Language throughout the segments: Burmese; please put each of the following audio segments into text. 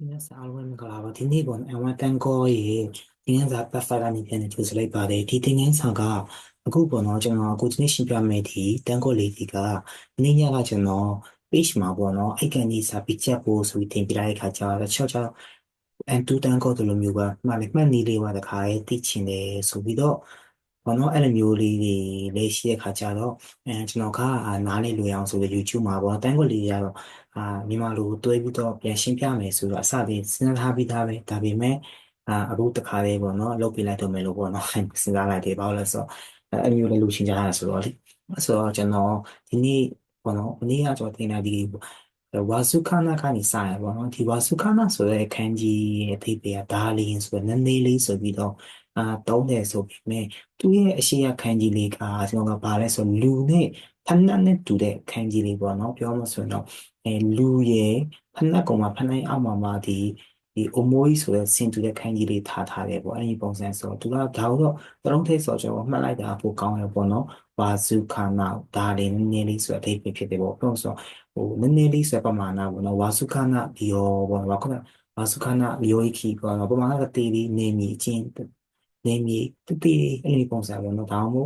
皆さん、အားလုံးမင်္ဂလာပါဒီနေ့ပေါ့နော် M1 တန်ကောရဲ့သင်ခန်းစာ platform ကနေပြန်နေကြိုဆိုလိုက်ပါတယ်ဒီသင်ခန်းစာကအခုပေါ့နော်ကျွန်တော်အခုဒီနေ့ရှင်းပြမယ်ဒီတန်ကောလေးဒီကနေ့ညကကျွန်တော် page မှာပေါ့နော်အိတ်ကန်ကြီးစာပြချက်ဖို့ဆိုပြီးတင်ပြလိုက်တဲ့ခါကျတော့ချောချော M2 တန်ကောတို့လိုမျိုးကမှလည်းမှတ်နည်းလေးပါတခါရေးသိချင်တယ်ဆိုပြီးတော့ဘောနော်အဲ့လိုမျိုးလေးတွေလေးရှိတဲ့ခါကျတော့အဲကျွန်တော်ကနားလေးလွယ်အောင်ဆိုပြီး YouTube မှာပေါ့တန်းခွက်လေးတွေကတော့ အာမြန်မာလိုတွဲပြီးတော့ပြန်ရှင်းပြမယ်ဆိုတော့အစလေးစဉ်းစားပြီးသားပဲဒါပေမဲ့အာအခုတခါလေးပေါ့နော်လုပ်ပြလိုက်တော့မယ်လို့ပေါ့နော်စဉ်းစားလိုက်တယ်ဘာလို့လဲဆိုတော့အဲ့လိုမျိုးလေးလူရှင်းကြတာဆိုတော့လေဆိုတော့ကျွန်တော်ဒီနေ့ပေါ့နော်ဒီနေ့ကကျွန်တော်သင်တာဒီဝါစုခနာကနေစရပေါ့နော်ဒီဝါစုခနာဆိုတဲ့ခန်းကြီးရဲ့အသေးပေကဒါလင်းဆိုတော့နည်းနည်းလေးဆိုပြီးတော့အာတုံးတယ်ဆိုပေမဲ့သူ့ရဲ့အရှိရခန်းကြီးလေးကကျွန်တော်ကဘာလဲဆိုလူနဲ့ဖဏတ်နဲ့တူတဲ့ခန်းကြီးလေးပေါ့နော်ပြောမှဆိုရင်တော့ အဲလူရဲ့ဖဏတ်ကောင်မှာဖဏတ်အောက်မှာမှာဒီဒီအမိုးကြီးဆိုတဲ့ဆင်တူတဲ့ခန်းကြီးလေးထားထားတယ်ပေါ့အဲဒီပုံစံဆိုတော့သူကဒါတော့တလုံးထိပ်ဆိုတော့မှတ်လိုက်တာပိုကောင်းရပေါ့နော်ဝါစုခနာဒါလေးနည်းနည်းလေးဆိုတဲ့အဓိပ္ပာယ်ဖြစ်တယ်ပေါ့ပြောဆိုဟိုနည်းနည်းလေးဆိုပမာဏပေါ့နော်ဝါစုခနာဘီယောပေါ့နော်ခုနဝါစုခနာဘီယောခီပေါ့နော်ပမာဏကတေးလေးနေမီအချင်းနေမီတတိအဲ့လိုပုံစံပေါ့နော်ဒါမှမဟု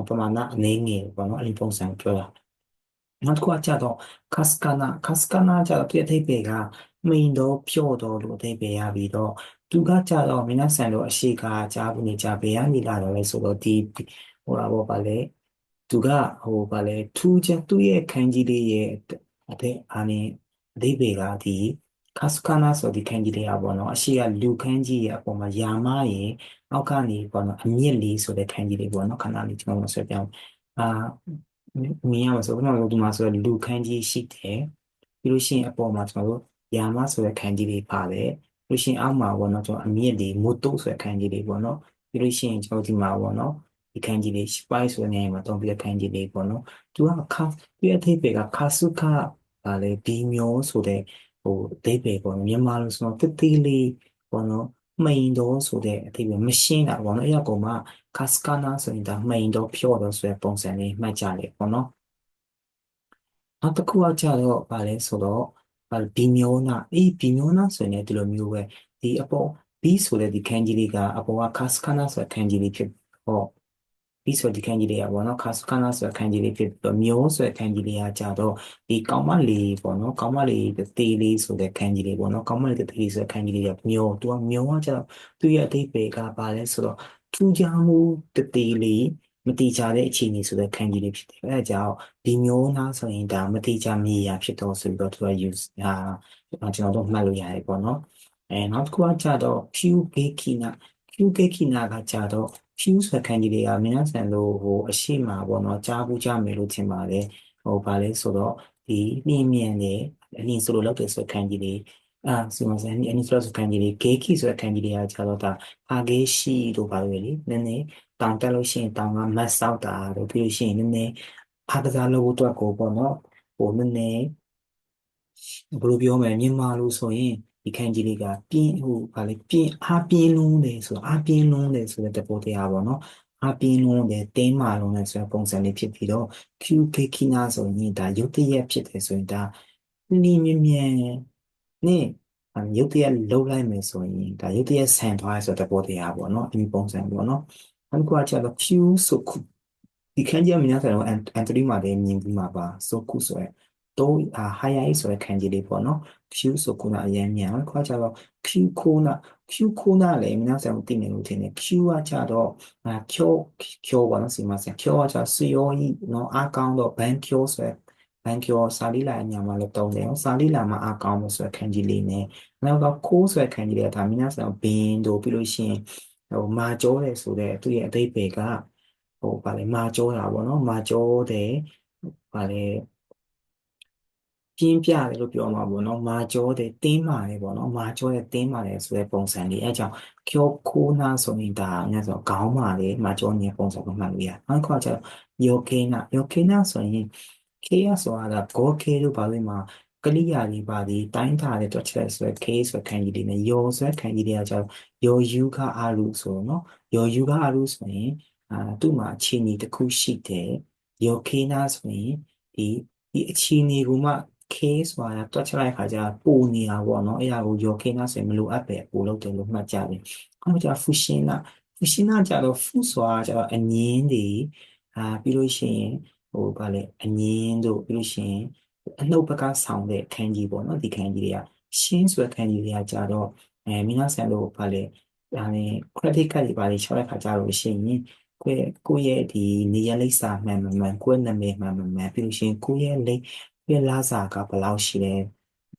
တ်ပမာဏအနေငယ်ပေါ့နော်အဲ့လိုပုံစံပြောတာ နောက်တစ်ခုကကြတော့ kaskana kaskana ကြတော့ပြည့်အထိပ်ပေကမိန်တော့ဖြော့တော့လို့အထိပ်ပေရပြီးတော့သူကကြတော့မင်းဆန်တို့အရှိကကြားဘူးနေကြဘေးကနေလာတော့လဲဆိုတော့ဒီဟိုတာပေါ့ပါလေသူကဟိုပါလေထူးချက်သူ့ရဲ့ခန်းကြီးလေးရဲ့အထက်အာနေအထိပ်ပေကဒီ kaskana ဆိုဒီခန်းကြီးလေးอ่ะပေါ့နော်အရှိကလူခန်းကြီးရဲ့အပေါ်မှာယာမရဲ့အောက်ကနေပေါ့နော်အမြင့်လေးဆိုတဲ့ခန်းကြီးလေးပေါ့နော်ခဏလေးကျွန်တော်ဆွဲပြအောင်အာ မြင်ရမှာဆိုခုနကဒီမှာဆိုလူခန်းကြီးရှိတယ်ပြီးလို့ရှိရင်အပေါ်မှာကျွန်တော်တို့ယာမဆိုတဲ့ခန်းကြီးလေးပါတယ်ပြီးလို့ရှိရင်အောက်မှာပေါ့နော်ကျွန်တော်အမြင့်လေးမိုတိုဆိုတဲ့ခန်းကြီးလေးပေါ့နော်ပြီးလို့ရှိရင်ကျွန်တော်ဒီမှာပေါ့နော်ဒီခန်းကြီးလေး spy ဆိုတဲ့နေရာမှာတုံးပြီးတဲ့ခန်းကြီးလေးပေါ့နော်သူကခါပြည့်အထိပ်ပဲကခါစုခကလည်းဒီမျိုးဆိုတဲ့ဟိုအသေးပဲပေါ့နော်မြန်မာလိုဆိုတော့တတိလေးပေါ့နော် မိန်တော်ဆိုတဲ့အသေးပဲမရှင်းတာပေါ့နော်အဲ့ရကောင်မှကတ်စကနာဆိုရင်ဒါမိန်တော်ဖြော့တော်ဆိုတဲ့ပုံစံလေးမှတ်ကြတယ်ပေါ့နော်နောက်တစ်ခုကကြတော့ဗာလဲဆိုတော့ဘီမျိုးနာအေးဘီမျိုးနာဆိုရင်ဒီလိုမျိုးပဲဒီအပေါ် B ဆိုတဲ့ဒီခန်းကြီးလေးကအပေါ်ကကတ်စကနာဆိုတဲ့ခန်းကြီးလေးဖြစ်ဟော ပြီးဆိုဒီခန်းကြီးလေးอ่ะပေါ့နော်ခါစခနာဆိုတဲ့ခန်းကြီးလေးဖြစ်ပြီးတော့မျိုးဆိုတဲ့ခန်းကြီးလေးကကြတော့ဒီကောင်းမလေးပေါ့နော်ကောင်းမလေးတေးလေးဆိုတဲ့ခန်းကြီးလေးပေါ့နော်ကောင်းမလေးတေးလေးဆိုတဲ့ခန်းကြီးလေးကမျိုးသူကမျိုးကကြတော့သူ့ရဲ့အသေးပေကပါလဲဆိုတော့ထူးခြားမှုတေးလေးမတိကျတဲ့အခြေအနေဆိုတဲ့ခန်းကြီးလေးဖြစ်တယ်အဲဒါကြောင့်ဒီမျိုးနာဆိုရင်ဒါမတိကျမြေရာဖြစ်တော့ဆိုပြီးတော့သူက use ဟာကျွန်တော်တို့မှတ်လို့ရတယ်ပေါ့နော်အဲနောက်တစ်ခုကကြတော့ Q Gekina Q Gekina ကကြတော့ fuse ဆိုတဲ့ခန်းကြီးတွေကမြန်ဆန်လို့ဟိုအရှိမပေါ့နော်ကြားဘူးကြားမယ်လို့ထင်ပါတယ်ဟိုဗာလဲဆိုတော့ဒီမြင့်မြင့်နေအရင်ဆိုလို့လောက်တဲ့ဆိုခန်းကြီးတွေအာစီမစန်အရင်ဆိုဆိုခန်းကြီးတွေဂေးခီဆိုတဲ့ခန်းကြီးတွေကကျတော့ဒါအာဂေးရှိတို့ပါလို့လေနည်းနည်းတောင်တက်လို့ရှိရင်တောင်ကမတ်ဆောက်တာတို့ပြီးလို့ရှိရင်နည်းနည်းအားကစားလုပ်ဖို့အတွက်ကိုပေါ့နော်ဟိုနည်းနည်းဘယ်လိုပြောမလဲမြန်မာလို့ဆိုရင် ဒီခံကြီးလေးကပြင်းဟိုဗာလေပြင်းအားပြင်းလုံးတယ်ဆိုတော့အားပြင်းလုံးတယ်ဆိုတဲ့သဘောတရားပေါ့နော်အားပြင်းလုံးတယ်တင်းမာလုံးတယ်ဆိုတဲ့ပုံစံလေးဖြစ်ပြီးတော့ Q Kekina ဆိုရင်ဒါရုပ်တရက်ဖြစ်တယ်ဆိုရင်ဒါနီမြမြန်နဲ့ရုပ်တရက်လှုပ်လိုက်မယ်ဆိုရင်ဒါရုပ်တရက်ဆန်သွားဆိုတဲ့သဘောတရားပေါ့နော်ဒီပုံစံပေါ့နော်နောက်တစ်ခုကကျတော့ Q ဆိုခုဒီခံကြီးကမြန်ဆန်တော့ entry မှာလည်းမြင်ပြီးမှာပါဆိုခုဆိုရင် 3 higher a ဆိုတဲ့ခံကြီးလေးပေါ့နော် q ဆိုခုနအရင်မြန်ခွာကြတော့ q ခုန q ခုနလည်းမင်းဆရာတို့သိနေလို့ထင်တယ် q ကကြတော့အာကျော်ကျော်ပါနော်စီမဆရာကျော်ကကြဆွေရောကြီးနော်အကောင်တော့ ban ကျော်ဆိုတဲ့ ban ကျော်စာလီလာအညာမှာလည်းတုံးတယ်စာလီလာမှာအကောင်လို့ဆိုတဲ့ခံကြီးလေးနဲ့နောက်တော့ခိုးဆိုတဲ့ခံကြီးလေးကဒါမင်းဆရာတို့ဘင်းတို့ပြီးလို့ရှိရင်ဟိုမာကျော်တယ်ဆိုတဲ့သူ့ရဲ့အသေးပေကဟိုဗာလေမာကျော်တာပေါ့နော်မာကျော်တယ်ဗာလေ ပြင်းပြတယ်လို့ပြောမှာပေါ့နော်မာကျောတဲ့တင်းမာတယ်ပေါ့နော်မာကျောတဲ့တင်းမာတယ်ဆိုတဲ့ပုံစံလေးအဲကြောင့်ကျောခိုးနာဆိုရင်ဒါညဆိုခေါင်းမာတယ်မာကျောနေပုံစံကိုမှတ်လို့ရနောက်တစ်ခါကျတော့ယောကေနာယောကေနာဆိုရင်ခေရဆိုတာဂောခေလို့ပါလို့မှာကလိယာလေးပါဒီတိုင်းထားတဲ့တွက်ချက်ဆိုရယ် K ဆိုရယ်ခံကြီးလေးနဲ့ယောဆိုရယ်ခံကြီးလေးကကျတော့ယောယူကအာရုဆိုတော့နော်ယောယူကအာရုဆိုရင်အာသူ့မှာအခြေအနေတစ်ခုရှိတယ်ယောခေနာဆိုရင်ဒီဒီအခြေအနေကိုမှ K ဆိုတာတွက်ချလိုက်ခါကျပူနေတာပေါ့နော်အဲ့ဒါကိုယောခေနာဆိုရင်မလိုအပ်ပဲပူလို့တယ်လို့မှတ်ကြတယ်အဲ့မှာကျဖူရှင်နာဖူရှင်နာကျတော့ဖူဆိုတာကျတော့အငင်းတွေအာပြီးလို့ရှိရင်ဟိုဗာလေအငင်းတို့ပြီးလို့ရှိရင်အနှုတ်ဘက်ကဆောင်းတဲ့ခန်းကြီးပေါ့နော်ဒီခန်းကြီးတွေကရှင်းဆိုတဲ့ခန်းကြီးတွေကကျတော့အဲမိနာဆန်တို့ဗာလေဒါနဲ့ credit card တွေပါလေချောက်တဲ့ခါကျတော့ရှိရင်ကိုယ့်ကိုယ့်ရဲ့ဒီနေရာလိပ်စာမှန်မှန်မှန်ကိုယ့်နာမည်မှန်မှန်မှန်ပြီးလို့ရှိရင်ကိုယ့်ရဲ့လိပ် ပြလာစာကဘယ်လောက်ရှိလဲ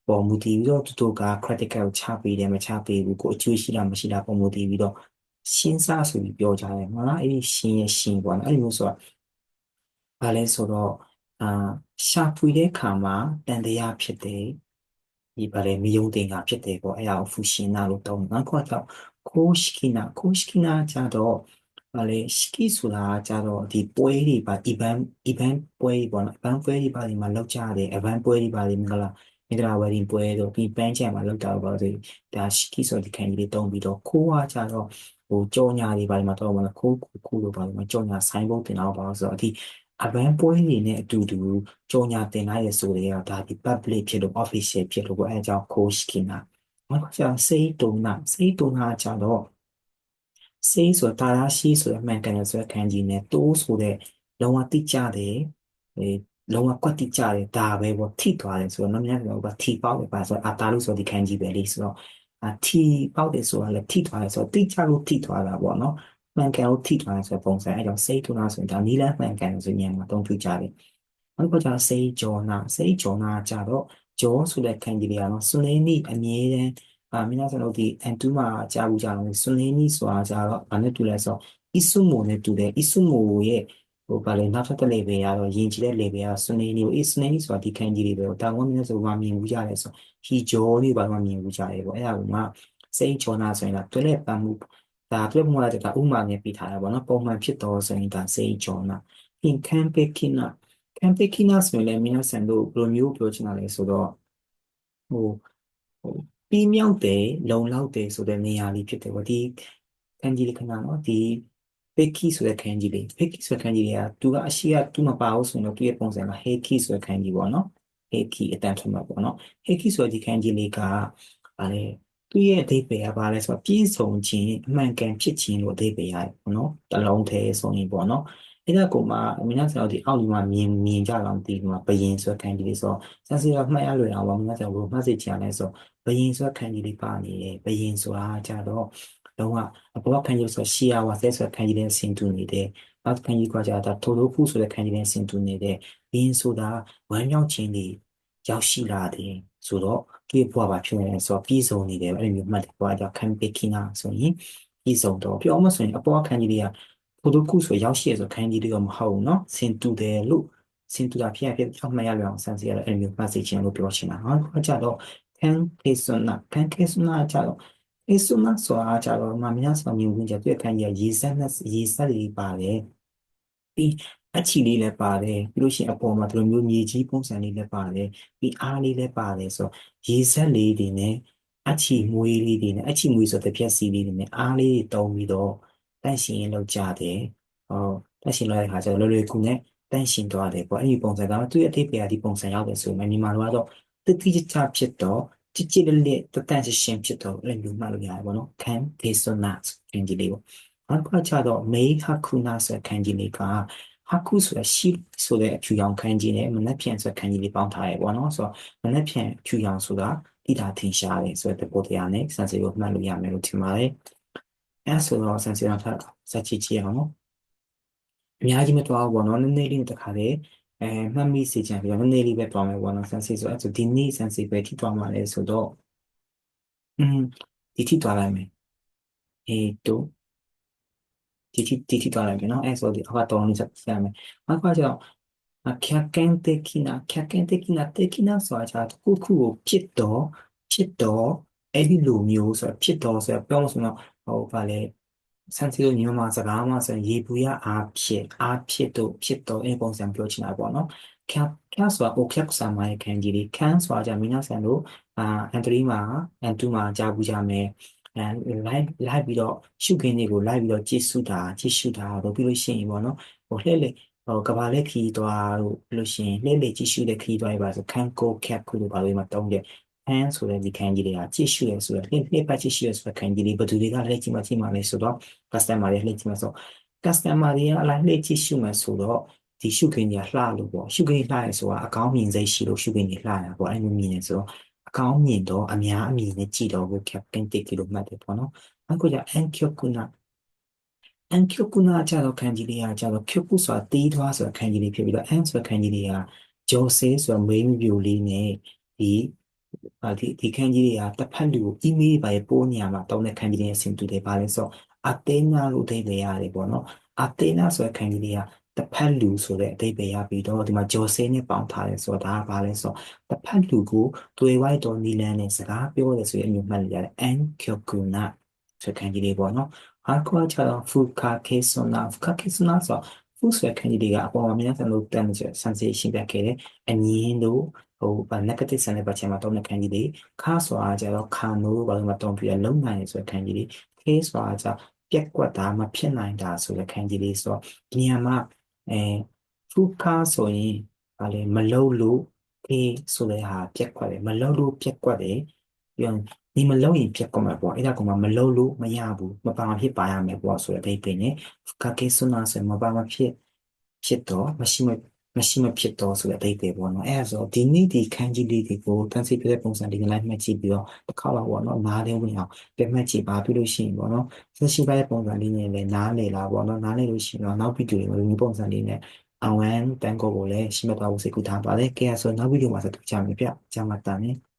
ပေါ်မူတည်ပြီးတော့သူတို့က credit card ကိုချပေးတယ်မချပေးဘူးကိုအကျိုးရှိတာမရှိတာပေါ်မူတည်ပြီးတော့ရှင်းစားဆိုပြီးပြောကြတယ်မလားအဲ့ဒီရှင်းရဲ့ရှင်းပေါ့နော်အဲ့လိုမျိုးဆိုတော့ဘာလဲဆိုတော့အာရှာဖွေတဲ့ခါမှာတန်တရားဖြစ်တယ်ဒီဘာလဲမယုံတင်တာဖြစ်တယ်ပေါ့အဲ့ဒါကိုဖူရှင်နာလို့တောင်းနောက်တစ်ခါကျကိုရှိကိနာကိုရှိကိနာကြတော့ ဘာလဲရှိကိဆိုတာကြတော့ဒီပွဲတွေပါ event event ပွဲတွေပေါ့နော် event ပွဲတွေပါဒီမှာလောက်ကြတယ် event ပွဲတွေပါဒီမင်္ဂလာမင်္ဂလာ wedding ပွဲတို့ဒီပန်းချံမှာလောက်တာပါဆိုဒါရှိကိဆိုဒီခံကြီးလေးတုံးပြီးတော့ခိုးွားကြတော့ဟိုကြောညာတွေပါဒီမှာတော့မလားခိုးခိုးလို့ပါဒီမှာကြောညာဆိုင်ဘုတ်တင်တော့ပါဆိုတော့ဒီအဘန်းပွဲတွေနဲ့အတူတူကြောညာတင်လိုက်ရဆိုတဲ့ဒါဒီ public ဖြစ်လို့ official ဖြစ်လို့အဲအကြောင်း coach ကိနာနောက်ကျစိတ်တုံနာစိတ်တုံနာကြတော့ စိတ်ဆိုတာတာရှိဆိုတဲ့အမှန်ကန်ရဆိုတဲ့ခံကြီးနဲ့တိုးဆိုတဲ့လုံးဝတိကျတယ်အဲလုံးဝကွက်တိကျတယ်ဒါပဲပေါ့ထိသွားတယ်ဆိုတော့နောက်များတော့ထိပေါက်တယ်ပါဆိုတော့အတာလို့ဆိုဒီခံကြီးပဲလေဆိုတော့အထိပေါက်တယ်ဆိုတာလည်းထိသွားတယ်ဆိုတော့တိကျလို့ထိသွားတာပေါ့နော်မှန်ကန်လို့ထိသွားတယ်ဆိုတဲ့ပုံစံအဲကြောင့်စိတ်ထုနာဆိုရင်ဒါနီးလန်းမှန်ကန်ဆိုရင်မှာတုံးထူကြတယ်နောက်တစ်ခါကျစိတ်ကြောနာစိတ်ကြောနာကြတော့ကြောဆိုတဲ့ခံကြီးတွေကတော့စွနေနိအမြဲတမ်း အာမိနာကျွန်တော်ဒီအန်တူမာကြားဘူးကြတော့ဆွန်လင်းနီးဆိုတာကြတော့ဘာနဲ့တူလဲဆိုတော့အီဆုမိုနဲ့တူတယ်အီဆုမိုရဲ့ဟိုဘာလဲနောက်ထပ်တစ် level ရတော့ယင်ကြည်တဲ့ level ကဆွန်လင်းနီးကိုအီဆွန်လင်းနီးဆိုတာဒီခံကြီးတွေပဲတာဝန်မိနာဆိုဘာမြင်ဘူးကြလဲဆိုဟီဂျောတွေဘာမှမြင်ဘူးကြတယ်ပေါ့အဲ့ဒါကငါစိတ်ချောနာဆိုရင်ဒါတွဲလက်ပန်းမှုဒါတွဲမှုလာတဲ့ဒါဥမာနဲ့ပြထားတာပေါ့နော်ပုံမှန်ဖြစ်တော့ဆိုရင်ဒါစိတ်ချောနာ in campekina campekina ဆိုရင်လည်းမိနာဆန်တို့ဘယ်လိုမျိုးပြောချင်တာလဲဆိုတော့ဟိုဟို ပြီးမြောက်တယ်လုံလောက်တယ်ဆိုတဲ့နေရာလေးဖြစ်တယ်ပေါ့ဒီခန်းကြီးလေးခဏနော်ဒီပေကီဆိုတဲ့ခန်းကြီးလေးပေကီဆိုတဲ့ခန်းကြီးလေးကသူကအရှိကသူမပါဘူးဆိုရင်တော့သူရဲ့ပုံစံကဟေကီဆိုတဲ့ခန်းကြီးပေါ့နော်ဟေကီအတန်ထွက်မှာပေါ့နော်ဟေကီဆိုတဲ့ဒီခန်းကြီးလေးကဗာလဲသူ့ရဲ့အဓိပ္ပာယ်ကဘာလဲဆိုတော့ပြည့်စုံခြင်းအမှန်ကန်ဖြစ်ခြင်းလို့အဓိပ္ပာယ်ရတယ်ပေါ့နော်တလုံးထဲဆိုရင်ပေါ့နော် အဲ့ဒါကိုမှအမြင်ဆရာတို့ဒီအောက်ဒီမှာမြင်မြင်ကြအောင်ဒီမှာဘယင်ဆိုခံကြီးလေးဆိုဆရာစီကမှတ်ရလွယ်အောင်ပါမြင်ဆရာတို့မှတ်စေချင်တယ်ဆိုဘယင်ဆိုခံကြီးလေးပါနေတယ်ဘယင်ဆိုတာကြတော့လုံးဝအပေါ်ခံကြီးဆိုရှီယာဝါဆဲဆိုခံကြီးလေးဆင်တူနေတယ်နောက်ခံကြီးကကြတာထိုလိုခုဆိုတဲ့ခံကြီးလေးဆင်တူနေတယ်ဘယင်ဆိုတာဝမ်းမြောက်ခြင်းတွေရောက်ရှိလာတယ်ဆိုတော့ပြည့်ဘွားပါဖြစ်နေတယ်ဆိုတော့ပြည်စုံနေတယ်အဲ့လိုမျိုးမှတ်တယ်ဘွားကြောင့်ခံပေခိနာဆိုရင်ပြည်စုံတော့ပြောမဆိုရင်အပေါ်ခံကြီးတွေက ဘုဒ္ဓကုဆိုရောက်ရှိရဆိုခံကြီးတွေကမဟုတ်ဘူးเนาะစင်တူတယ်လို့စင်တူတာဖြစ်ရဖြစ်ကြောက်မှရလွယ်အောင်စမ်းစီရတဲ့အဲ့လိုမျိုးမှတ်စေချင်လို့ပြောချင်တာเนาะခါကြတော့ခံကေဆွနာခံကေဆွနာကြတော့ကေဆွနာဆိုတာကြတော့မမြတ်ဆောင်မြင်ဝင်ကြတဲ့ခံကြီးရေစက်နဲ့ရေစက်တွေပါတယ်ပြီးအချီလေးလည်းပါတယ်ပြီးလို့ရှိရင်အပေါ်မှာဒီလိုမျိုးမြေကြီးပုံစံလေးလည်းပါတယ်ပြီးအားလေးလည်းပါတယ်ဆိုတော့ရေစက်လေးတွေနဲ့အချီမွေးလေးတွေနဲ့အချီမွေးဆိုတဲ့ပြက်စီလေးတွေနဲ့အားလေးတွေတုံးပြီးတော့ တန့်ရှင်လောက်ကြတယ်ဟောတန့်ရှင်လောက်တဲ့ခါကျတော့လွယ်လွယ်ကူနဲ့တန့်ရှင်သွားတယ်ပေါ့အဲ့ဒီပုံစံကသူ့ရဲ့အထိပ္ပယ်ကဒီပုံစံရောက်တယ်ဆိုရင်မြန်မာလိုကတော့တတိကျကျဖြစ်တော့ကြည်ကြည်လေးတတန့်ရှင်ဖြစ်တော့အဲ့လိုမှတ်လို့ရတယ်ပေါ့နော်ခံဒေသနာခံကြီးလေးပေါ့နောက်တစ်ခါကျတော့မေဟခုနာဆိုခံကြီးလေးကဟာခုဆိုရရှိဆိုတဲ့အဖြူရောင်ခန်းကြီးနဲ့မနက်ဖြန်ဆိုခန်းကြီးလေးပေါင်းထားရပေါ့နော်ဆိုတော့မနက်ဖြန်ဖြူရောင်ဆိုတာတိတာထင်ရှားတယ်ဆိုတဲ့ပုံတရားနဲ့စံစီကိုမှတ်လို့ရမယ်လို့ထင်ပါတယ် အဲဆိုတော့ဆန်စီတာဖတ်ဇက်ချီချီအောင်နော်အများကြီးမတော်ဘူးပေါ့နော်နည်းနည်းလေးတခါလေအဲမှတ်မိစေချင်ပြီးတော့နည်းနည်းလေးပဲတော်မယ်ပေါ့နော်ဆန်စီဆိုအဲဆိုဒီနေ့ဆန်စီပဲထိတော်မှာလဲဆိုတော့อืมဒီထိတော်လိုက်မယ်အဲတော့ဒီထိဒီထိတော်လိုက်မယ်နော်အဲဆိုဒီအခါတော်နေချက်ပြရမယ်နောက်တစ်ခါကျတော့အခက်ကန်တကိနာခက်ကန်တကိနာတကိနာဆိုတာခုခုကိုဖြစ်တော့ဖြစ်တော့အဲ့ဒီလိုမျိုးဆိုတော့ဖြစ်တော့ဆိုတော့ပြောမှဆိုတော့ ဟိုဗာလဲဆန်စီလိုညီမမစကားမှဆိုရင်ရေပူရအားဖြစ်အားဖြစ်တို့ဖြစ်တော့အဲပုံစံပြောချင်တာပေါ့နော်ခက်ခက်ဆိုတာအိုခက်ဆာမိုင်ခံကြီးလေးခန်းဆိုတာじゃမိနာဆန်တို့အာအန်တရီမှာအန်တူမှာကြားပူကြမယ်အဲလိုက်လိုက်ပြီးတော့ရှုခင်းတွေကိုလိုက်ပြီးတော့ကြည့်စုတာကြည့်ရှုတာတော့ပြီးလို့ရှိရင်ပေါ့နော်ဟိုလှဲ့လေဟိုကဘာလက်ခီသွားတို့ပြီးလို့ရှိရင်လှဲ့လေကြည့်ရှုတဲ့ခီသွားရပါဆိုခန်းကိုခက်ခုလိုပါလို့မှတုံးတယ် န်ဆိုတဲ့ဒီခန်းကြီးတွေကကြည့်ရှုရဲဆိုတော့လှည့်လှည့်ပတ်ကြည့်ရှုရဲဆိုတဲ့ခန်းကြီးတွေဘယ်သူတွေကလှည့်ကြည့်မှကြည့်မှလဲဆိုတော့ customer တွေလှည့်ကြည့်မှဆို customer တွေကအလားလှည့်ကြည့်ရှုမှဆိုတော့ဒီရှုခင်းကြီးလှလို့ပေါ့ရှုခင်းလှရဲဆိုတာအကောင်းမြင်စိတ်ရှိလို့ရှုခင်းကြီးလှတာပေါ့အဲ့လိုမြင်နေဆိုတော့အကောင်းမြင်တော့အများအမြင်နဲ့ကြည့်တော့ကို captain တိတ်ကီလိုမှတ်တယ်ပေါ့နော်အခုကျ anchor ကုနာအန်ကျုကုနာကြတော့ခန်းကြီးလေးကကြတော့ကျုကုဆိုတာတီးထွားဆိုတာခန်းကြီးလေးဖြစ်ပြီးတော့အန်ဆိုတာခန်းကြီးလေးကဂျော်ဆေးဆိုတာမွေးမြူလေးနဲ့ဒီ ဒီဒီခန်းကြီးတွေကတစ်ဖက်လူကို email ပဲပို့နေရမှာတောင်းတဲ့ခန်းကြီးတွေအဆင်တူတယ်ပါလဲဆိုတော့အသင်းသားလို့အဓိပ္ပာယ်ရတယ်ပေါ့နော်အသင်းသားဆိုတဲ့ခန်းကြီးတွေကတစ်ဖက်လူဆိုတဲ့အဓိပ္ပာယ်ရပြီးတော့ဒီမှာဂျော်ဆဲနဲ့ပေါင်းထားတယ်ဆိုတော့ဒါကဘာလဲဆိုတော့တစ်ဖက်လူကိုတွေ့ဝိုက်တော်နီလန်နဲ့စကားပြောတယ်ဆိုရင်အမျိုးမှတ်ရတယ် and kyokuna ဆိုခန်းကြီးတွေပေါ့နော်အခုကကျတော့ဖူကာကေဆိုနာဖူကာကေဆိုနာဆိုဖူဆိုခန်းကြီးတွေကအပေါ်မှာမြန်ဆန်လို့တန်ကျဆန်စေရှင်းပြခဲ့တယ်အငင်းတို့ ဟိုဗ negative ဆန်တဲ့ပတ်ချင်မှာတော့ခန်းကြီးတွေခါဆိုတာကျတော့ခါနိုးဘာလို့မတုံးပြရလုံနိုင်ဆိုတဲ့ခန်းကြီးတွေကေဆိုတာကျပြက်ကွက်တာမဖြစ်နိုင်တာဆိုတဲ့ခန်းကြီးတွေဆိုတော့ဒီနေရာမှာအဲဖူကာဆိုရင်ဗာလေမလုံလို့ကေဆိုတဲ့ဟာပြက်ကွက်တယ်မလုံလို့ပြက်ကွက်တယ်ပြန်ဒီမလုံးရင်ပြတ်ကုန်မှာပေါ့အဲ့ဒါကမှမလုံးလို့မရဘူးမပါမဖြစ်ပါရမယ်ပေါ့ဆိုတဲ့အဓိပ္ပာယ်နဲ့ကကေဆုနာဆိုမပါမဖြစ်ဖြစ်တော့မရှိမ မရှိမဖြစ်တော့ဆိုတဲ့အဓိပ္ပာယ်ပေါ့နော်အဲ့ဒါဆိုဒီနေ့ဒီခန်းကြီးလေးတွေကိုတန်းစီပြတဲ့ပုံစံလေးလိုက်မှတ်ကြည့်ပြီးတော့တစ်ခါတော့ပေါ့နော်နားလေးဝင်အောင်ပြမှတ်ကြည့်ပါပြီးလို့ရှိရင်ပေါ့နော်ဆက်ရှိပါတဲ့ပုံစံလေးနဲ့လည်းနားလေလာပေါ့နော်နားလေလို့ရှိရင်တော့နောက်ဗီဒီယိုတွေမှာဒီပုံစံလေးနဲ့အဝမ်းတန်ကိုကိုလည်းရှင်းပြသွားဖို့စိတ်ကူးထားပါတယ်။ကဲဆိုနောက်ဗီဒီယိုမှာဆက်တွေ့ကြမယ်ဗျ။ကြာမှတန်နေ။